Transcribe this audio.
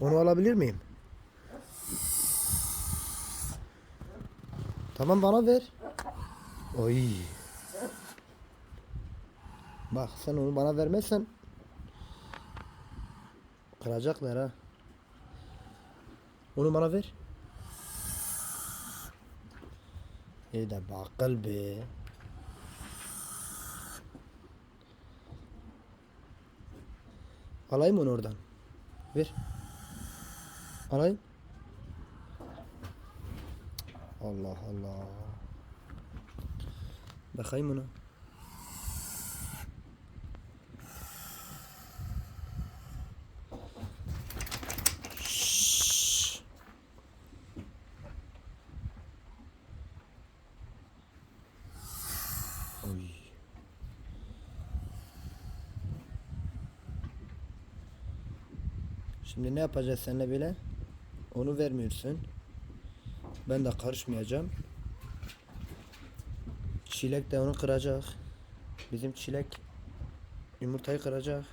Onu alabilir miyim? Tamam bana ver. Oy. Bak sen onu bana vermezsen kıracaklar ha. Onu bana ver. İyi de bakıl be. Alayım onu oradan. Ver. Alayım. Allah Allah. Bakayım ona. Şimdi ne yapacağız seninle böyle? Onu vermiyorsun. Ben de karışmayacağım. Çilek de onu kıracak. Bizim çilek yumurtayı kıracak.